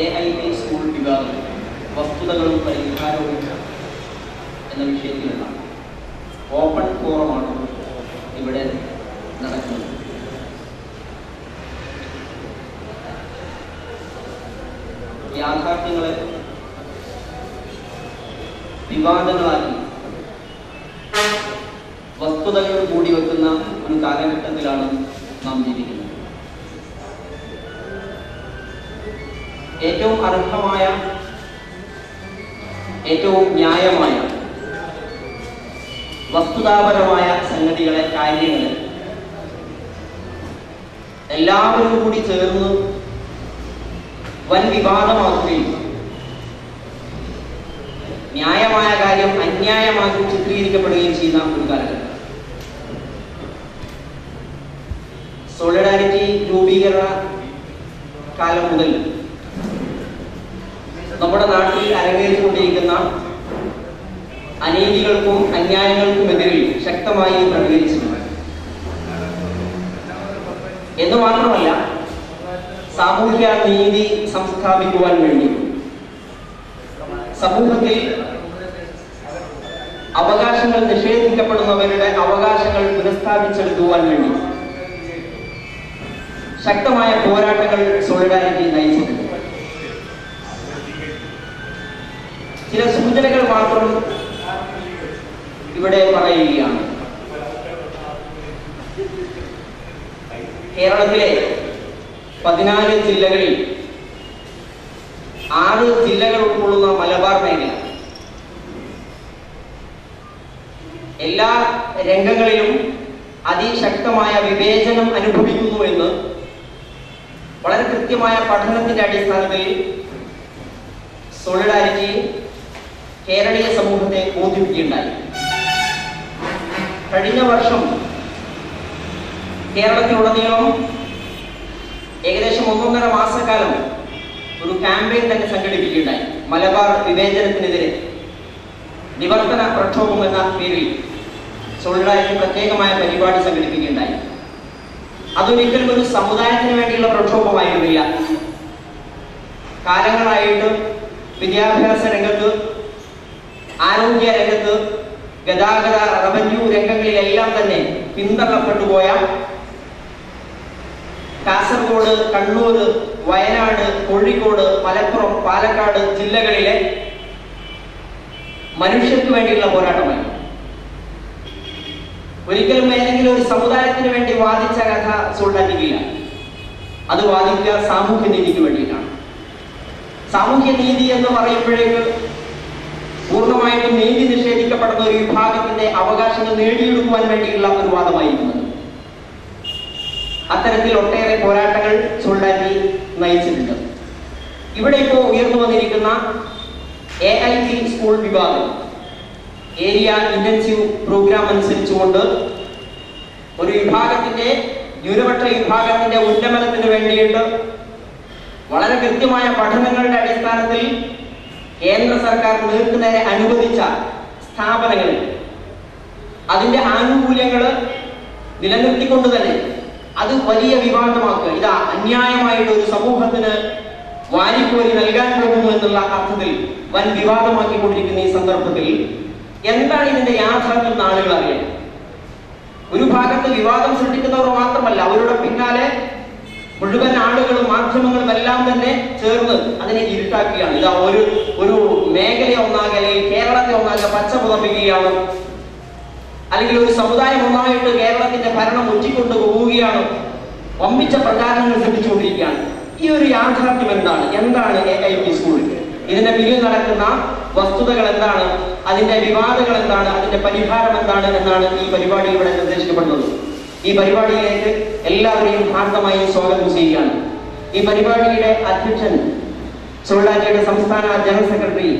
A I T school വിഭാഗം വസ്തുതകളും പരിഹാരവും എന്ന വിഷയത്തിലുള്ള ഓപ്പൺ ഫോറമാണ് ഇവിടെ നടക്കുന്നത്. യാഥാർത്ഥ്യങ്ങളെ വിവാദങ്ങളാക്കി വസ്തുതകൾ കൂടി വെക്കുന്ന ഒരു കാലഘട്ടത്തിലാണ് നാം ജീവിക്കുന്നത്. ഏറ്റവും അർഹമായ ഏറ്റവും ന്യായമായ വസ്തുതാപരമായ സംഗതികളെ കാര്യങ്ങളെ എല്ലാവരും കൂടി ചേർന്ന് വൻ വിവാദമാക്കുകയും ന്യായമായ കാര്യം അന്യായമാക്കി ചിത്രീകരിക്കപ്പെടുകയും ചെയ്യുന്ന ഒരു കാലഘട്ടം. സോളിഡാരിറ്റി രൂപീകരണ കാലം മുതൽ നമ്മുടെ നാട്ടിൽ അരങ്ങേറിക്കൊണ്ടിരിക്കുന്ന അനീതികൾക്കും അന്യായങ്ങൾക്കുമെതിരിൽ ശക്തമായി പ്രതികരിച്ചിട്ടുണ്ട്. എന്ന് മാത്രമല്ല സാമൂഹ്യ നീതി സംസ്ഥാപിക്കുവാൻ വേണ്ടി സമൂഹത്തിൽ അവകാശങ്ങൾ നിഷേധിക്കപ്പെടുന്നവരുടെ അവകാശങ്ങൾ പുനഃസ്ഥാപിച്ചെടുക്കുവാൻ വേണ്ടി ശക്തമായ പോരാട്ടങ്ങൾ സോളിഡാരിറ്റി നയിച്ചിട്ടുണ്ട്. ചില സൂചനകൾ മാത്രം ഇവിടെ പറയുകയാണ്. കേരളത്തിലെ പതിനാല് ജില്ലകളിൽ ആറ് ജില്ലകൾ ഉൾക്കൊള്ളുന്ന മലബാർ മേഖല. എല്ലാ രംഗങ്ങളിലും അതിശക്തമായ വിവേചനം അനുഭവിക്കുന്നു എന്ന് വളരെ കൃത്യമായ പഠനത്തിന്റെ അടിസ്ഥാനത്തിൽ സോളിഡാരിറ്റി കേരളീയ സമൂഹത്തെ ബോധിപ്പിക്കുകയുണ്ടായി. കഴിഞ്ഞ വർഷം കേരളത്തിലുടനീളം ഏകദേശം ഒന്നൊന്നര മാസക്കാലം ഒരു ക്യാമ്പയിൻ തന്നെ സംഘടിപ്പിക്കുകയുണ്ടായി. മലബാർ വിവേചനത്തിനെതിരെ നിവർത്തന പ്രക്ഷോഭം എന്ന പേരിൽ സോളിഡാരിറ്റി പ്രത്യേകമായ പരിപാടി സംഘടിപ്പിക്കുകയുണ്ടായി. അതൊരിക്കലും ഒരു സമുദായത്തിന് വേണ്ടിയുള്ള പ്രക്ഷോഭമായിരുന്നില്ല. കാലങ്ങളായിട്ട് വിദ്യാഭ്യാസ രംഗത്ത് ആരോഗ്യ രംഗത്ത് ഗതാഗത റവന്യൂ രംഗങ്ങളിലെല്ലാം തന്നെ പിന്തള്ളപ്പെട്ടുപോയ കാസർഗോഡ് കണ്ണൂർ വയനാട് കോഴിക്കോട് മലപ്പുറം പാലക്കാട് ജില്ലകളിലെ മനുഷ്യർക്ക് വേണ്ടിയുള്ള പോരാട്ടമായി. ഒരിക്കലും ഏതെങ്കിലും ഒരു സമുദായത്തിന് വേണ്ടി വാദിച്ച കഥ സുൽത്താനിക്കില്ല അത് വാദിക്കുക സാമൂഹ്യ നീതിക്ക് വേണ്ടിയിട്ടാണ്. സാമൂഹ്യ നീതി എന്ന് പറയുമ്പോഴേക്ക് പൂർണമായിട്ടും നീതി നിഷേധിക്കപ്പെടുന്ന ഒരു വിഭാഗത്തിന്റെ അവകാശങ്ങൾ നേടിയെടുക്കുവാൻ വേണ്ടിയുള്ള ഒരു വാദമായിരുന്നു അത്തരത്തിൽ ഒട്ടേറെ പോരാട്ടങ്ങൾ സോൾഡാറ്റി നയിച്ചിട്ടുണ്ട്. ഇവിടെ ഇപ്പോൾ ഉയർന്നു വന്നിരിക്കുന്ന എ ഐ ടി സ്കൂൾ വിഭാഗം. ഏരിയ ഇന്റൻസീവ് പ്രോഗ്രാം അനുസരിച്ചുകൊണ്ട് ഒരു വിഭാഗത്തിന്റെ ന്യൂനപക്ഷ വിഭാഗത്തിന്റെ ഉന്നമനത്തിന് വേണ്ടിയിട്ട് വളരെ കൃത്യമായ പഠനങ്ങളുടെ അടിസ്ഥാനത്തിൽ കേന്ദ്ര സർക്കാർ നേർക്കുനേരെ അനുവദിച്ച സ്ഥാപനങ്ങളിൽ അതിന്റെ ആനുകൂല്യങ്ങൾ നിലനിർത്തിക്കൊണ്ട് തന്നെ അത് വലിയ വിവാദമാക്കുക. ഇതാ അന്യായമായിട്ട് ഒരു സമൂഹത്തിന് വാരിക്കോരി നൽകാൻ പോകുന്നു എന്നുള്ള അർത്ഥത്തിൽ വൻ വിവാദമാക്കിക്കൊണ്ടിരിക്കുന്ന ഈ സന്ദർഭത്തിൽ എന്താണ് ഇതിന്റെ യാഥാർത്ഥ്യം ആളുകൾ അറിയണം. ഒരു ഭാഗത്ത് വിവാദം സൃഷ്ടിക്കുന്നവർ മാത്രമല്ല അവരുടെ പിന്നാലെ മുഴുവൻ ആളുകളും മാധ്യമങ്ങളും എല്ലാം തന്നെ ചേർന്ന് അതിനെ ഇരുട്ടാക്കുകയാണ്. ഇതാ ഒരു ഒരു മേഖലയെ ഒന്നാകെ അല്ലെങ്കിൽ കേരളത്തെ ഒന്നാകെ പച്ച പുതപ്പിക്കുകയാണ്. അല്ലെങ്കിൽ ഒരു സമുദായം ഒന്നായിട്ട് കേരളത്തിന്റെ ഭരണം ഒറ്റിക്കൊണ്ട് പോവുകയാണ്. വമ്പിച്ച പ്രചാരണങ്ങൾ ശ്രദ്ധിച്ചുകൊണ്ടിരിക്കുകയാണ് ഈ ഒരു യാഥാർത്ഥ്യം എന്താണ്? എന്താണ് എ ഐ പി സ്കൂൾ ഇതിന്റെ പിന്നിൽ നടക്കുന്ന വസ്തുതകൾ എന്താണ്? അതിന്റെ വിവാദങ്ങൾ എന്താണ്? അതിന്റെ പരിഹാരം എന്താണ്? എന്നാണ് ഈ പരിപാടി ഇവിടെ നിർദ്ദേശിക്കപ്പെടുന്നത്. ഈ പരിപാടിയിലേക്ക് എല്ലാവരെയും ഹാർദമായി സ്വാഗതം ചെയ്യുകയാണ്. ഈ പരിപാടിയുടെ അധ്യക്ഷൻ സോൾഡാറ്റിയുടെ സംസ്ഥാന ജനറൽ സെക്രട്ടറി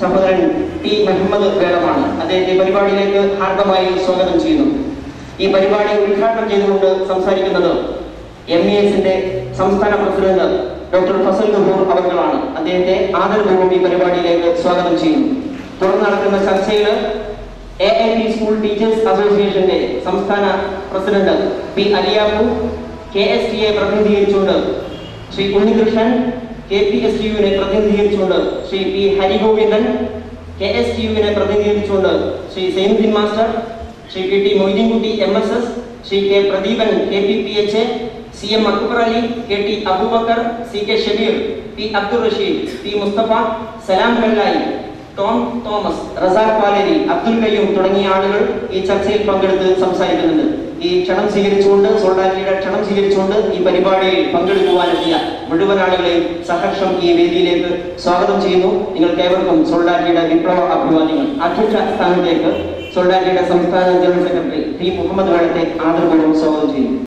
സഹോദരൻ ടി. മുഹമ്മദ് വേളമാണ് അദ്ദേഹത്തെ പരിപാടിയിലേക്ക് ഹാർദമായി സ്വാഗതം ചെയ്യുന്നു. ഈ പരിപാടി ഉദ്ഘാടനം ചെയ്തുകൊണ്ട് സംസാരിക്കുന്നത് എം ഇ എസിന്റെ സംസ്ഥാന പ്രസിഡന്റ് ഡോക്ടർ ഫസൽ ഗഹൂർ അവർകളാണ് അദ്ദേഹത്തെ ആദരപൂർവം ഈ പരിപാടിയിലേക്ക് സ്വാഗതം ചെയ്യുന്നു. തുടർന്ന് നടക്കുന്ന ചർച്ചയിൽ A I T school teachers അസോസിയേഷന്റെ സംസ്ഥാന president P Aliyappu K S T A പ്രതിനിധീകരിച്ചുകൊണ്ട് Shri Unnikrishnan K P S യുവിനെ പ്രതിനിധീകരിച്ചുകൊണ്ട് Shri P Harigovindan K S T യുവിനെ പ്രതിനിധീകരിച്ചുകൊണ്ട് Shri Sainuddin master Shri K T Moideenkutty M S S Shri K Pradeepan K P P H C M Akbar Ali K T Abubakar C K Shabeer P Abdul Rasheed P Musthafa Salam Kallayi Tom Thomas Razak Paleri Abdul Qayyum തുടങ്ങിയ ആളുകൾ ഈ ചർച്ചയിൽ പങ്കെടുത്ത് സംസാരിക്കുന്നുണ്ട്. ഈ ക്ഷണം സ്വീകരിച്ചുകൊണ്ട് സോൾഡാലിയുടെ ക്ഷണം സ്വീകരിച്ചുകൊണ്ട് ഈ പരിപാടിയിൽ പങ്കെടുക്കുവാനെത്തിയ മുഴുവൻ ആളുകളെയും സഹർഷം ഈ വേദിയിലേക്ക് സ്വാഗതം ചെയ്യുന്നു. നിങ്ങൾക്ക് ഏവർക്കും സോൾഡാലിയുടെ വിപ്ലവ അഭിവാദ്യങ്ങൾ. അധ്യക്ഷ സ്ഥാനത്തേക്ക് സോൾഡാലിയുടെ സംസ്ഥാന ജനറൽ സെക്രട്ടറി പി മുഹമ്മദ് വേളത്തെ ആദരപൂർവം സ്വാഗതം ചെയ്യുന്നു.